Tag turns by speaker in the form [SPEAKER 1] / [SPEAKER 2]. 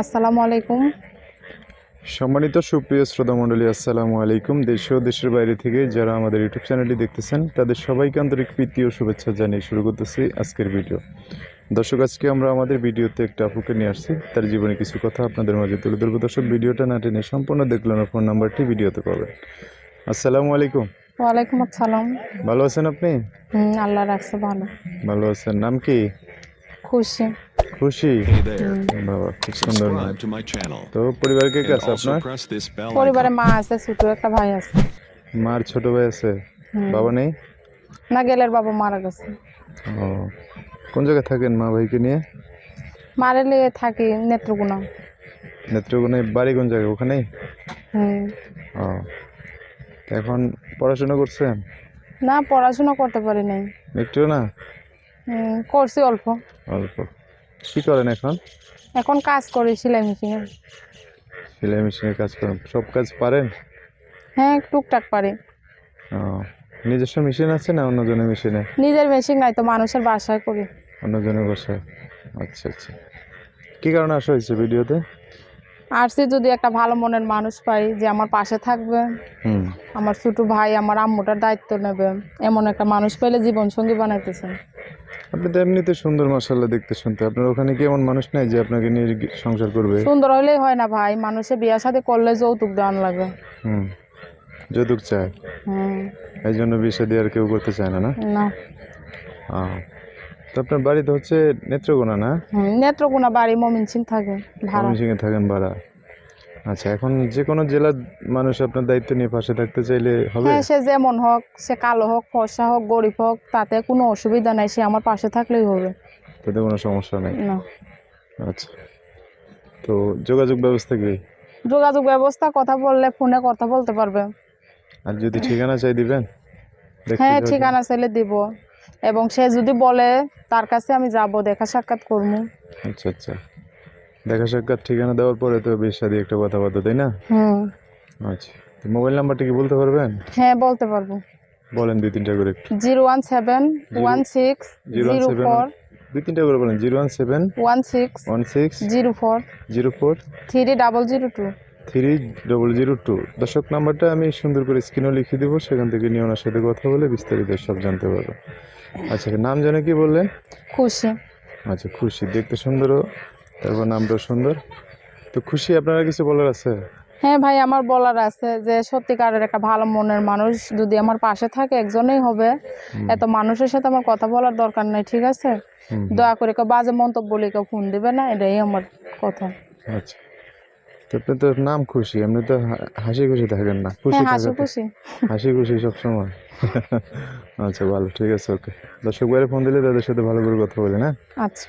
[SPEAKER 1] আসসালামু আলাইকুম।
[SPEAKER 2] সম্মানিত সুপ্রিয় শ্রোতা মণ্ডলী আসসালামু আলাইকুম। দেশ ও দেশের বাইরে থেকে যারা আমাদের ইউটিউব চ্যানেলটি দেখতেছেন তাদের সবাইকে আন্তরিক প্রীতি ও শুভেচ্ছা জানিয়ে শুরু করতেছি আজকের ভিডিও। দর্শক আজকে আমরা আমাদের ভিডিওতে একটা আপুকে নিয়ে আসছি। তার জীবনে কিছু কথা আপনাদের মাঝে তুলে ধরবো। দর্শক ভিডিওটা না টেনে সম্পূর্ণ দেখলেন ফোন নাম্বারটি ভিডিওতে পাবেন। আসসালামু আলাইকুম।
[SPEAKER 1] ওয়ালাইকুম আসসালাম।
[SPEAKER 2] ভালো আছেন আপনি?
[SPEAKER 1] হুম আল্লাহ রাখছে ভালো।
[SPEAKER 2] ভালো আছেন। নাম কি?
[SPEAKER 1] খুশি।
[SPEAKER 2] খুশি? বাবা খুব সুন্দর. তো পরিবার কে আছে আপনার?
[SPEAKER 1] পরিবারে মা আছে ছোট একটা ভাই আছে।
[SPEAKER 2] মার ছোট ভাই আছে? বাবা নেই?
[SPEAKER 1] না গেলের বাবা মারা গেছে।
[SPEAKER 2] ও কোন জায়গায় থাকেন মা ভাইকে নিয়ে?
[SPEAKER 1] মারে লিয়ে থাকি নেত্রকোনা।
[SPEAKER 2] নেত্রকোনায় বাড়ি কোন জায়গায়? ওখানেই?
[SPEAKER 1] হুম
[SPEAKER 2] ও এখন পড়াশোনা করছেন?
[SPEAKER 1] না পড়াশোনা করতে পারি নাই।
[SPEAKER 2] একটু না?
[SPEAKER 1] হুম, করছি অল্প।
[SPEAKER 2] অল্প। কী করেন এখন?
[SPEAKER 1] এখন কাজ করি সেলাই মেশিনে।
[SPEAKER 2] সেলাই মেশিনের কাজ করেন। সব কাজ পারেন?
[SPEAKER 1] হ্যাঁ টুকটাক পারি।
[SPEAKER 2] ও নিজস্ব মেশিন আছে না অন্যজনের মেশিনে?
[SPEAKER 1] নিজের মেশিন নাই তো মানুষের বাসায় করি।
[SPEAKER 2] অন্যজনের বাসায়? আচ্ছা আচ্ছা। কী কারণে আসা হয়েছে ভিডিওতে?
[SPEAKER 1] আসছি যদি একটা ভালো মনের মানুষ পাই যে আমার পাশে থাকবে। আমার ছোট ভাই আমার আম্মুটার দায়িত্ব নেবে। এমন একটা মানুষ পেলে জীবন সঙ্গী বানাইতেছে।
[SPEAKER 2] আপনি তো এমনিতে সুন্দর মশাল্লা দেখতে শুনতে। আপনার ওখানে কি এমন মানুষ নাই যে আপনাকে নিয়ে সংসার করবে?
[SPEAKER 1] সুন্দর হইলেই হয় না ভাই। মানুষে বিয়া সাথে করলে যৌতুক দেওয়ান লাগে।
[SPEAKER 2] হুম যৌতুক চায়।
[SPEAKER 1] হুম।
[SPEAKER 2] এই জন্য বিয়ে দিয়ে আর কেউ করতে চায় না না?
[SPEAKER 1] না।
[SPEAKER 2] তো আপনার বাড়িতে হচ্ছে নেত্রকোনা না?
[SPEAKER 1] নেত্রকোনা বাড়ি মমিন সিং থাকে
[SPEAKER 2] ময়মনসিংহে থাকেন ভাড়া। আচ্ছা এখন যে কোনো জেলার মানুষ আপনার দায়িত্ব নিয়ে পাশে থাকতে চাইলে হবে?
[SPEAKER 1] হ্যাঁ সে যেমন হোক সে কালো হোক ফর্সা হোক গরিব হোক তাতে কোনো অসুবিধা নাই সে আমার পাশে থাকলেই হবে।
[SPEAKER 2] তাতে কোনো সমস্যা নেই?
[SPEAKER 1] না।
[SPEAKER 2] আচ্ছা তো যোগাযোগ ব্যবস্থা কি?
[SPEAKER 1] যোগাযোগ ব্যবস্থা কথা বললে ফোনে কথা বলতে পারবে।
[SPEAKER 2] আর যদি ঠিকানা চাই দিবেন?
[SPEAKER 1] হ্যাঁ ঠিকানা চাইলে দিব। এবং সে যদি বলে তার কাছে আমি যাব দেখা সাক্ষাৎ করব।
[SPEAKER 2] আচ্ছা আচ্ছা। দেখা সাক্ষাৎ ঠিকানা দেওয়ার পরে তো বেশ সাদি একটা কথাবার্তা তাই না?
[SPEAKER 1] হুম।
[SPEAKER 2] আচ্ছা তো মোবাইল নাম্বারটা কি বলতে পারবেন?
[SPEAKER 1] হ্যাঁ বলতে পারব।
[SPEAKER 2] বলেন দুই তিনটা করে একটু।
[SPEAKER 1] Zero one seven one six
[SPEAKER 2] zero seven
[SPEAKER 1] four
[SPEAKER 2] দুই তিনটা করে বলেন zero one seven
[SPEAKER 1] one six
[SPEAKER 2] one six
[SPEAKER 1] zero four
[SPEAKER 2] zero four
[SPEAKER 1] three double zero two.
[SPEAKER 2] Three double zero two. দর্শক নাম্বারটা আমি সুন্দর করে স্ক্রিনও লিখে দেবো সেখান থেকে নিয়ে ওনার সাথে কথা বলে বিস্তারিত সব জানতে পারব। আচ্ছা নাম জানে কি বললেন?
[SPEAKER 1] খুশি।
[SPEAKER 2] আচ্ছা খুশি। দেখতে সুন্দরও তারপর নামটাও সুন্দর। তো খুশি আপনারা কিছু বলার আছে?
[SPEAKER 1] হ্যাঁ ভাই আমার বলার আছে যে সত্যিকারের একটা ভালো মনের মানুষ যদি আমার পাশে থাকে একজনেই হবে। এত মানুষের সাথে আমার কথা বলার দরকার নাই ঠিক আছে? দয়া করে কেউ বাজে মন্তব্য বলে কেউ ফোন দিবে না এটাই আমার কথা।
[SPEAKER 2] আচ্ছা। তো আপনি তো নাম খুশি আপনি তো হাসি খুশি থাকেন না। খুশি
[SPEAKER 1] হ্যাঁ হাসি খুশি।
[SPEAKER 2] হাসি খুশি সবসময়। আচ্ছা ভালো ঠিক আছে ওকে। দর্শক বাইরে ফোন দিলে তাদের সাথে ভালো করে কথা বলে না
[SPEAKER 1] আচ্ছা।